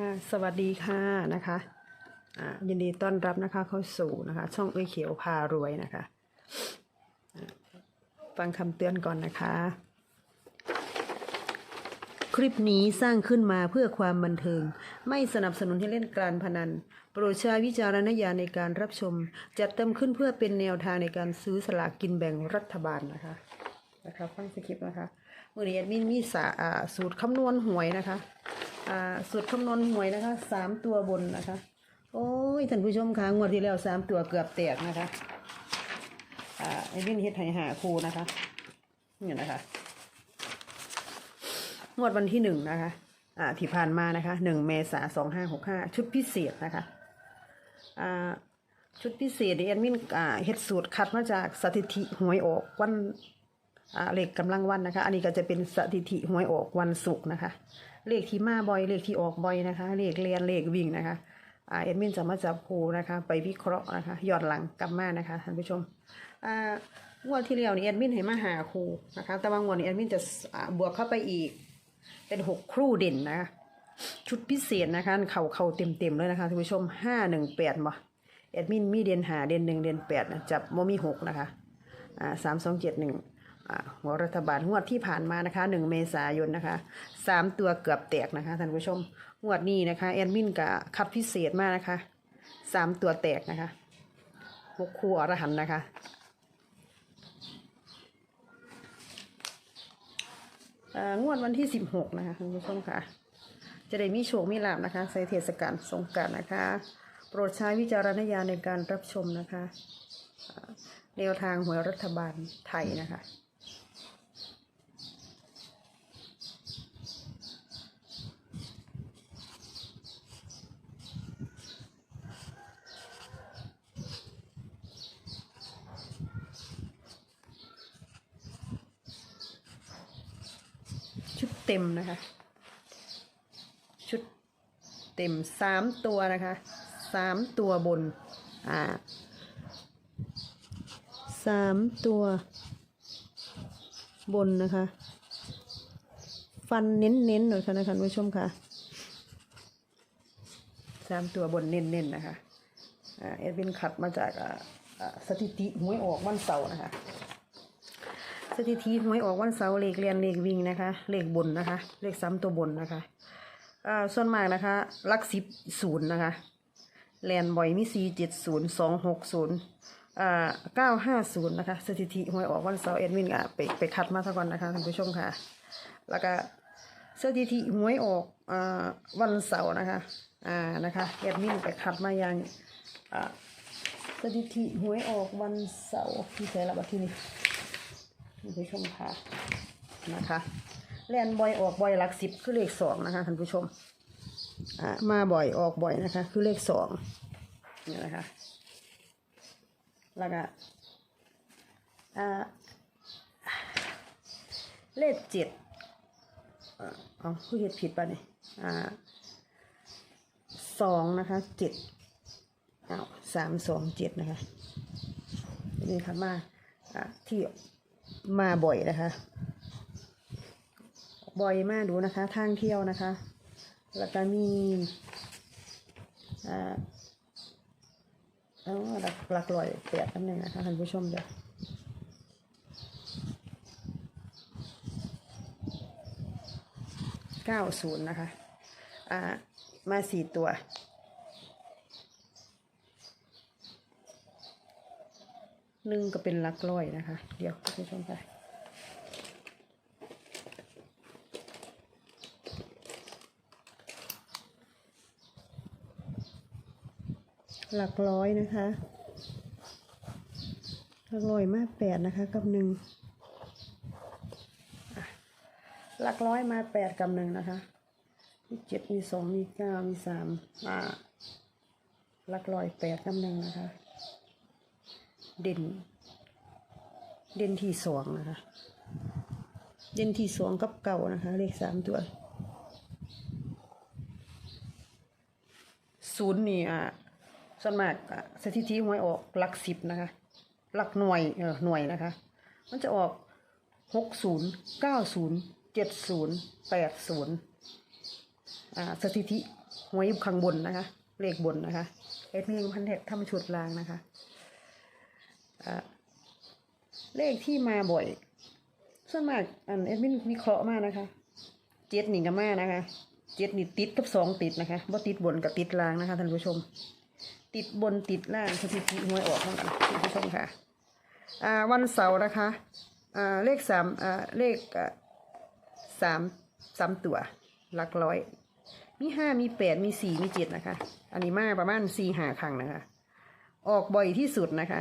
ค่ะสวัสดีค่ะนะคะอ่ายินดีต้อนรับนะคะเข้าสู่นะคะ ช่องเอ้ยเขียวพารวยนะคะ ฟังคำเตือนก่อนนะคะ คลิปนี้สร้างขึ้นมาเพื่อความบันเทิง ไม่สนับสนุนให้เล่นการพนัน โปรดใช้วิจารณญาณในการรับชม จัดเติมขึ้นเพื่อเป็นแนวทางในการซื้อสลากกินแบ่งรัฐบาลนะคะนะคะฟังสคริปต์นะคะมือนี้แอดมินมีสาสูตรคำนวณหวยนะคะ สูตรคำนวณหวยนะคะสามตัวบนนะคะ โอ้ยท่านผู้ชมคะงวดที่แล้วสามตัวเกือบแตกนะคะอ่าแอดมินเฮ็ดให้หาครูนะคะนี่นะคะงวดวันที่หนึ่งนะคะอ่าที่ผ่านมานะคะหนึ่งเมษาสองห้าหกห้าชุดพิเศษนะคะอ่าชุดพิเศษที่แอดมินอ่าเฮ็ดสูตรคัดมาจากสถิติหวยออกวันอ่าเลขกำลังวันนะคะ อันนี้ก็จะเป็นสถิติหวยออกวันศุกร์นะคะ เลขที่มาบ่อยเลขที่ออกบ่อยนะคะ เลขเรียนเลขวิ่งนะคะอ่าแอดมินจะมาจับคูนะคะ ไปวิเคราะห์นะคะหยอนหลังกลับมานะคะท่านผู้ชมอ่างวดที่แล้วนี่แอดมินให้มาหาครูนะคะ แต่ว่างวดนี้แอดมินจะบวกเข้าไปอีก เป็นหกครู่เด่นนะคะชุดพิเศษนะคะเข่าเข่าเต็มเต็มเลยนะคะท่านผู้ชมห้าหนึ่งแปดบ่แอดมินมีเด่นหาเด่นหนึ่งเด่นแปดนะจับโมมีหกนะคะอ่าสามสองเจ็ดหนึ่ง หัวรัฐบาลงวดที่ผ่านมานะคะหนึ่งเมษายนนะคะสามตัวเกือบแตกนะคะท่านผู้ชมงวดนี้นะคะแอดมินกับคัดพิเศษมากนะคะสามตัวแตกนะคะหกคู่อรหันนะคะอ่องวดวันที่สิบหกนะคะคุณผู้ชมค่ะ จะได้มีโชคมีลาบนะคะใส่เทศกาลสงการนะคะ โปรดใช้วิจารณญาณในการรับชมนะคะแนวทางหวยรัฐบาลไทยนะคะ เต็มนะคะ ชุดเต็มสามตัวนะคะสามตัวบน อ่าสามตัวบนนะคะ ฟันเน้นๆหน่อยค่ะนะคะคุณผู้ชมค่ะสามตัวบนเน้นๆนะคะเอ็ดวินขัดมาจากสถิติหวยออกวันเสาร์นะคะ สถิติหวยออกวันเสาร์เลขเรียนเลขวิ่งนะคะ เลขบนนะคะ เลขซ้ำตัวบนนะคะอ่าส่วนมากนะคะลักสิบศูนย์นะคะแลนบ่อยมีสี่เจ็ดศูนย์สองหกศูนย์อ่าเก้าห้าศูนย์นะคะสถิติหวยออกวันเสาร์เอ็ดวินอะไปไปคัดมาซะก่อนนะคะท่านผู้ชมค่ะ แล้วก็สถิติหวยออกอ่าวันเสาร์นะคะอ่านะคะเอ็ดวินไปคัดมาอย่างอ่าสถิติหวยออกวันเสาร์ที่ใช้ละบัดที่นี้ ท่านผู้ชมค่ะนะคะแลนบ่อยออกบ่อยหลักสิบคือเลขสองนะคะท่านผู้ชมอ่ามาบ่อยออกบ่อยนะคะ คือเลขสองนี่นะคะแล้วก็อ่าเลขเจ็ดอ่าเอาคือเห็ดผิดป่ะเนี่ยอ่าสองนะคะเจ็ดเอาสามสองเจ็ดนะคะนี่ค่ะมาที่ มาบ่อยนะคะ บ่อยมากดูนะคะ ทางเที่ยวนะคะ แล้วก็มีอ่าเอาหลักหลักลอยแปดนั่นเองนะคะท่านผู้ชมเดี๋ยวเก้าศูนย์นะคะ อ่า มาสี่ตัว นึ่งก็เป็นหลักร้อยนะคะ เดี๋ยวคุณผู้ชมค่ะหลักร้อยนะคะหลักร้อยมาแปดนะคะกับหนึ่งหลักร้อยมาแปดกับหนึ่งนะคะมีเจ็ดมีสองมีเก้ามีสามอ่าหลักร้อยแปดกับหนึ่งนะคะ เด่น เด่นที่สองนะคะ เด่นที่สองกับเก่านะคะ เลขสามตัวศูนย์นี่อะส่วนมากสถิติหวยออกหลักสิบนะคะ หลักหน่วยเออหน่วยนะคะ มันจะออกหกศูนย์เก้าศูนย์เจ็ดศูนย์แปดศูนย์อ่าสถิติหวยข้างบนนะคะ เลขบนนะคะเอ็ดมินพันเทคทำชุดลางนะคะ อ่าเลขที่มาบ่อยส่วนมากอันเอ็ดมินวิเคราะห์มากนะคะเจ็ดนี่กับมานะคะเจ็ดนี่ติดกับสองติดนะคะบ่ติดบนกับติดล่างนะคะท่านผู้ชม ติดบนติดล่างสถิติหวยออกเท่ากันท่านผู้ชมค่ะอ่าวันเสาร์นะคะอ่าเลขสามอ่าเลขสามสามตัว หลักร้อย มีห้ามีแปดมีสี่มีเจ็ดนะคะ อันนี้มาประมาณสี่หาครั้งนะคะ ออกบ่อยที่สุดนะคะ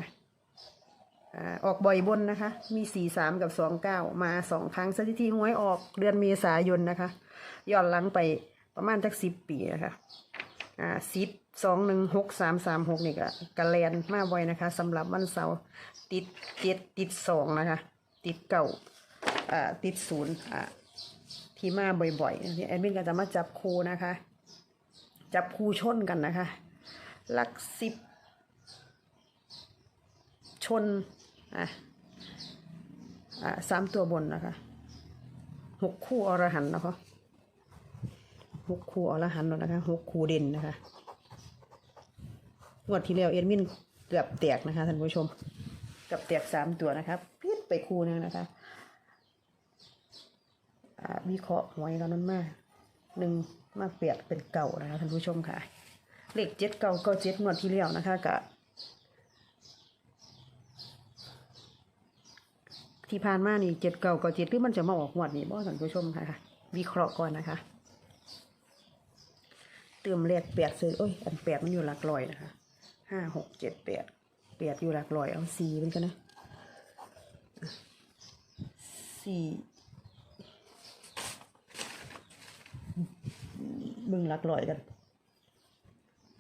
ออกบ่อยบนนะคะ มีสี่สามกับสองเก้ามาสองครั้งสถิติหวยออกเดือนเมษายนนะคะย้อนหลังไปประมาณจักสิบปีนะคะอ่าสิบสองหนึ่งหกสามสามหกนี่ก็กระแลนมาบ่อยนะคะสำหรับวันเสาร์ติดเจ็ดติดสองนะคะ ติดเก่าอ่าติดศูนย์อ่าที่มาบ่อยๆแอดมินก็จะมาจับคู่นะคะ จับคู่ชนกันนะคะหลักสิบชน อะอ่าสามตัวบนนะคะหกคู่อรหันต์นะคะหกคู่อรหันต์นะคะหกคู่เด่นนะคะงวดที่แล้วเอ็ดมินเกือบแตกนะคะท่านผู้ชมเกือบแตกสามตัวนะครับพิษไปคู่หนึงนะคะอ่าวิเคราะห์หวยแล้วนั้นมากหนึ่งมาเปียกเป็นเก่านะคะท่านผู้ชมค่ะ เลขเจ็ดเก่าก้าเจ็ดงวดที่แล้วนะคะกะ ที่ผ่านมานี่เจ็ดเก่าก้าเจ็ดหรือมันจะมาออกงวดนี้บ่ท่านผู้ชมค่ะ วิเคราะห์ก่อนนะคะ เติมเลขแปดซื้อโอ้ยอันแปดมันอยู่หลักร้อยนะคะห้าหกเจ็ดแปดแปดอยู่หลักร้อยเอาสี่เป็นกันนะสี่มึงหลักร้อยกัน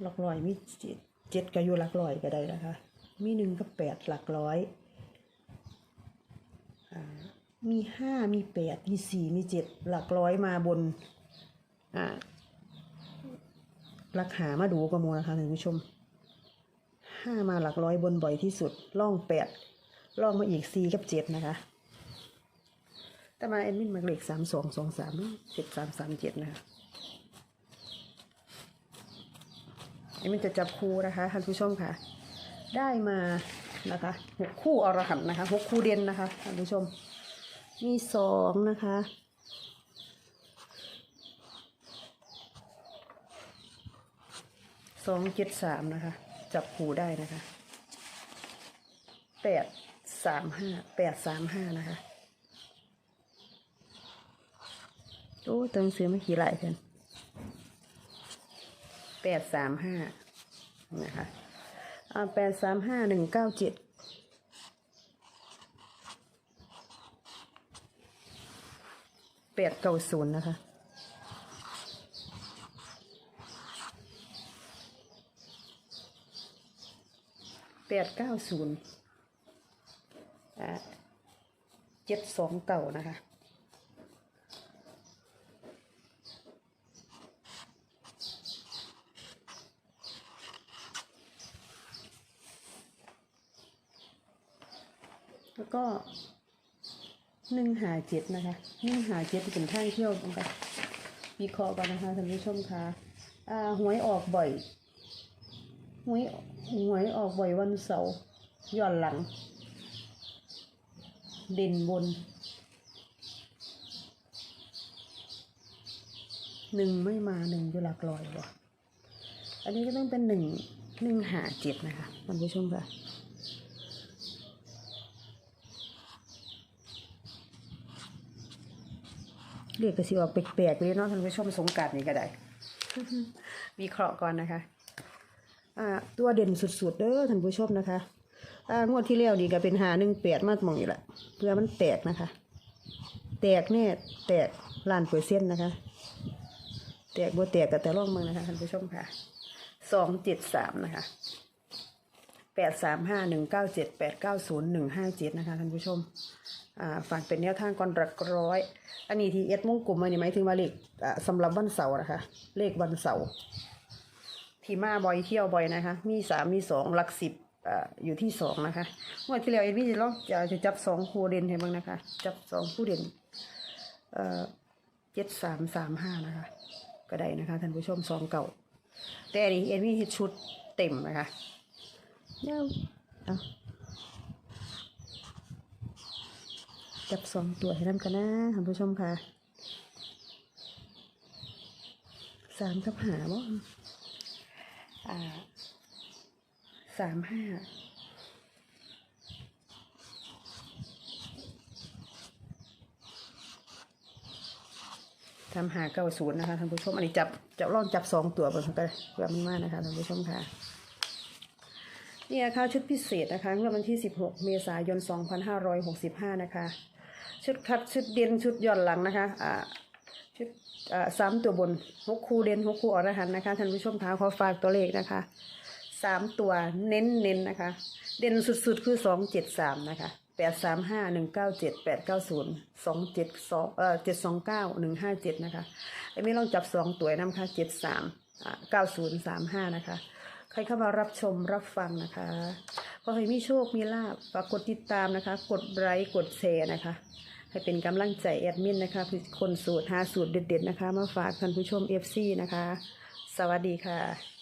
หลักร้อยมีเจ็ดเจ็ดก็อยู่หลักร้อยก็ได้นะคะ มีหนึ่งกับแปดหลักร้อย มีห้ามีแปดมีสี่มีเจ็ดหลักร้อยมาบน อ่าราคามาดูประมวลนะคะท่านผู้ชมห้ามาหลักร้อยบนบ่อยที่สุดล่องแปดล่องมาอีกสี่กับเจ็ดนะคะแต่มาเอ็นมินมาเลขสามสองสองสามเจ็ดสามสามเจ็ดนะคะเอ็นมินจะจับคู่นะคะท่านผู้ชมค่ะ ได้มานะคะหกคู่อรหันนะคะหกคู่เด่นนะคะท่านผู้ชม มีสองนะคะ สองเจ็ดสามนะคะ จับหูได้นะคะ แปดสามห้า แปดสามห้านะคะ โอ้ติมเสือไม่ขี่ไหลเพื่อนแปดสามห้านะคะอ่าแปดสามห้าหนึ่งเก้าเจ็ด แปดเก้าศูนย์นะคะ แปดเก้าศูนย์เจ็ดสองเก่านะคะแล้วก็ หนึ่งหาเจ็ดนะคะหนึ่งหาเจ็ดเป็นท่างเที่ยวนะคะวิเคราะห์กันนะคะท่านผู้ชมคะอ่าหวยออกบ่อยหวยหวยออกบ่อยวันเสาร์ย้อนหลัง เด่นบนหนึ่งไม่มาหนึ่งอยู่หลักร้อยวะอันนี้ก็ต้องเป็นหนึ่งหนึ่งหาเจ็ดนะคะท่านผู้ชมค่ะ เรียกกระสิออกแปลกๆเลยเนาะท่านผู้ชมสงกรารนี่ก็ได้วิเคราะห์ก่อนนะคะอ่าตัวเด่นสุดๆเด้อท่านผู้ชมนะคะอ่างวดที่แล้วนี่ก็เป็นหาหนึ่งแปดมาหมองอยู่ละเพื่อมันแตกนะคะ แตกแน่แตกล้านเปอร์เซ็นต์นะคะ แตกบ่แตกก็แต่ร่องมืองนะคะท่านผู้ชมค่ะสองเจ็ดสามนะคะแปดสามห้าหนึ่งเก้าเจ็ดแปดเก้าศูนย์หนึ่งห้าเจ็ดนะคะท่านผู้ชม อ่าฝากเป็นแนวทางก่อนหลักร้อย อันนี้ที่เอ็ดมงกลุ่มมานี่หมายถึงว่าเลขอ่าสำหรับวันเสาร์นะคะ เลขวันเสาร์ที่มาบ่อยเที่ยวบ่อยนะคะ มีสามมีสองหลักสิบอ่าอยู่ที่สองนะคะเมื่อที่แล้วเอ็นวี่จะลองจะจะจับสองคู่เด่นให้บ้างนะคะ จับสองคู่เด่นเอ่อเจ็ดสามสามห้านะคะ ก็ได้นะคะท่านผู้ชมสองเก่า แต่อันนี้เอ็นมีเฮ็ดชุดเต็มนะคะเดี๋ย จับสองตัวให้น้ำกันนะท่านผู้ชมค่ะสามกับหาบ่อ่าสามห้าทำหาเก้าศูนย์นะคะท่านผู้ชม อันนี้จับจับลองจับสองตัวเปิดกันเพื่อมันมากนะคะท่านผู้ชมค่ะนี่นะคะชุดพิเศษนะคะเมื่อวันที่ 16 เมษายน 2565 นะคะ ชุดคัดชุดเด่นชุดย่อนหลังนะคะอ่าชุดอ่าสามตัวบนหกคู่เด่นหกคู่อรหันต์นะคะท่านผู้ชมคะขอฝากตัวเลขนะคะสามตัวเน้นเน้นนะคะ เด่นสุดๆคือสองเจ็ดสามนะคะแปดสามห้าหนึ่งเก้าเจ็ดแปดเก้าศูนย์สองเจ็ดสองเอ่อเจ็ดสองเก้าหนึ่งห้าเจ็ดนะคะไอ้ไม่ลองจับสองตัวน้ำค่ะเจ็ดสามอ่าเก้าศูนย์สามห้านะคะ ใครเข้ามารับชมรับฟังนะคะขอให้มีโชคมีลาบฝากกดติดตามนะคะ กดไลค์กดแชร์นะคะ ให้เป็นกำลังใจแอดมินนะคะคือคนสูตรหาสูตรเด็ดๆนะคะ มาฝากท่านผู้ชม FC นะคะ สวัสดีค่ะ